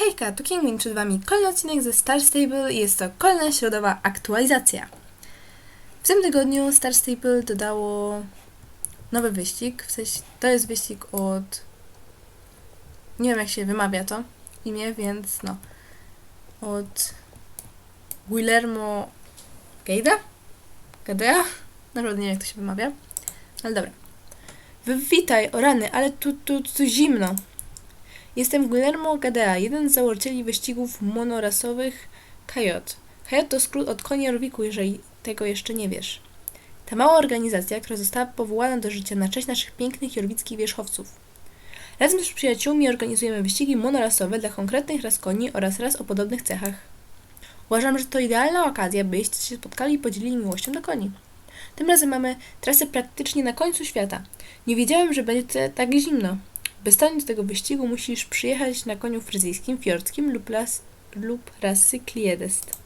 Hejka, tu Kingwin, przed Wami kolejny odcinek ze Star Stable i jest to kolejna środowa aktualizacja. W tym tygodniu Star Stable dodało nowy wyścig, w sensie to jest wyścig od... nie wiem jak się wymawia to imię, więc no, od Guillermo Gejda? Gadea? Naprawdę nie wiem jak to się wymawia, ale dobra. Witaj, o rany, ale tu, tu, tu zimno. Jestem Guillermo Gadea, jeden z założycieli wyścigów monorasowych Kajot. Kajot to skrót od koni Orwiku, jeżeli tego jeszcze nie wiesz. Ta mała organizacja, która została powołana do życia na cześć naszych pięknych jorwickich wierzchowców. Razem z przyjaciółmi organizujemy wyścigi monorasowe dla konkretnych ras koni oraz ras o podobnych cechach. Uważam, że to idealna okazja, byście się spotkali i podzielili miłością do koni. Tym razem mamy trasę praktycznie na końcu świata. Nie wiedziałem, że będzie tak zimno. By stanąć do tego wyścigu, musisz przyjechać na koniu fryzyjskim, fiordzkim lub, las, lub rasy Kliedest.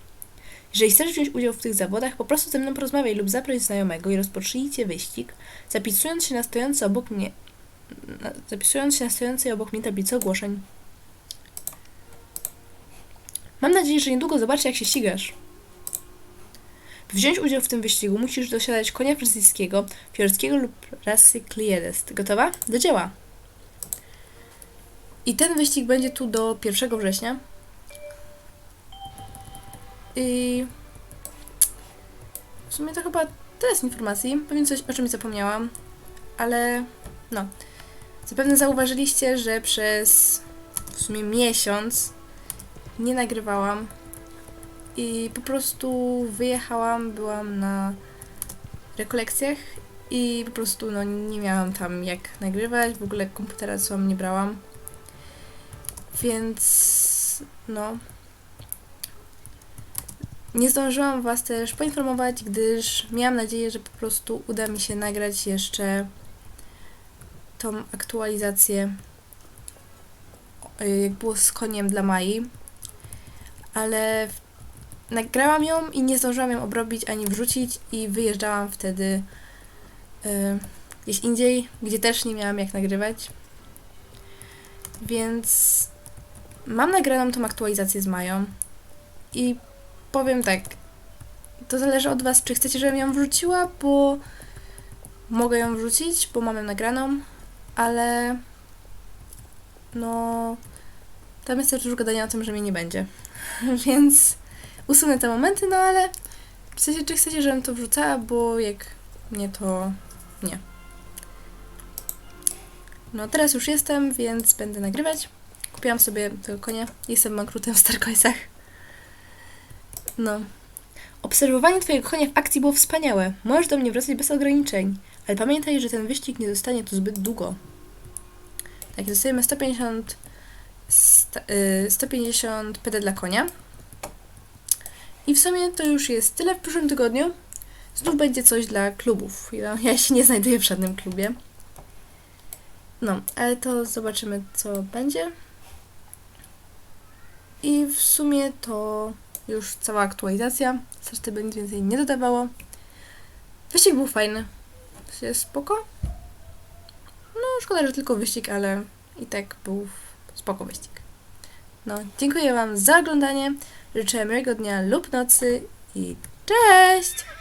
Jeżeli chcesz wziąć udział w tych zawodach, po prostu ze mną porozmawiaj lub zaproś znajomego i rozpocznijcie wyścig, zapisując się na stojący obok mnie, zapisując się na stojącej obok mnie tablicy ogłoszeń. Mam nadzieję, że niedługo zobaczę, jak się ścigasz. By wziąć udział w tym wyścigu, musisz dosiadać konia fryzyjskiego, fiordzkiego lub rasy Kliedest. Gotowa? Do dzieła! I ten wyścig będzie tu do 1 września. I w sumie to chyba tyle z informacji. Pewnie coś o czymś zapomniałam, ale no. Zapewne zauważyliście, że przez w sumie miesiąc nie nagrywałam i po prostu wyjechałam, byłam na rekolekcjach i po prostu no, nie miałam tam jak nagrywać, w ogóle komputera co nie brałam. Więc no. Nie zdążyłam Was też poinformować, gdyż miałam nadzieję, że po prostu uda mi się nagrać jeszcze tą aktualizację, y, jak było z koniem dla Mai. Ale nagrałam ją i nie zdążyłam ją obrobić ani wrzucić i wyjeżdżałam wtedy y, gdzieś indziej, gdzie też nie miałam jak nagrywać. Więc Mam nagraną tą aktualizację z Mają i powiem tak, to zależy od Was, czy chcecie, żebym ją wrzuciła, bo mogę ją wrzucić, bo mam ją nagraną, ale no tam jest też już gadania o tym, że mnie nie będzie, więc usunę te momenty, no ale w sensie, czy chcecie, żebym to wrzucała, bo jak nie, to nie. No teraz już jestem, więc będę nagrywać. Kupiłam sobie tego konia. Jestem bankrutem w Starcoinsach. No. Obserwowanie twojego konia w akcji było wspaniałe. Możesz do mnie wracać bez ograniczeń. Ale pamiętaj, że ten wyścig nie zostanie tu zbyt długo. Tak, dostajemy 150 sta, y, 150 PD dla konia. I w sumie to już jest tyle w przyszłym tygodniu. Znów będzie coś dla klubów. Ja, ja się nie znajduję w żadnym klubie. No, ale to zobaczymy, co będzie. I w sumie to już cała aktualizacja. By nic więcej nie dodawało. Wyścig był fajny. Jest spoko. No, szkoda, że tylko wyścig, ale i tak był spoko wyścig. No, dziękuję Wam za oglądanie. Życzę miłego dnia lub nocy i cześć!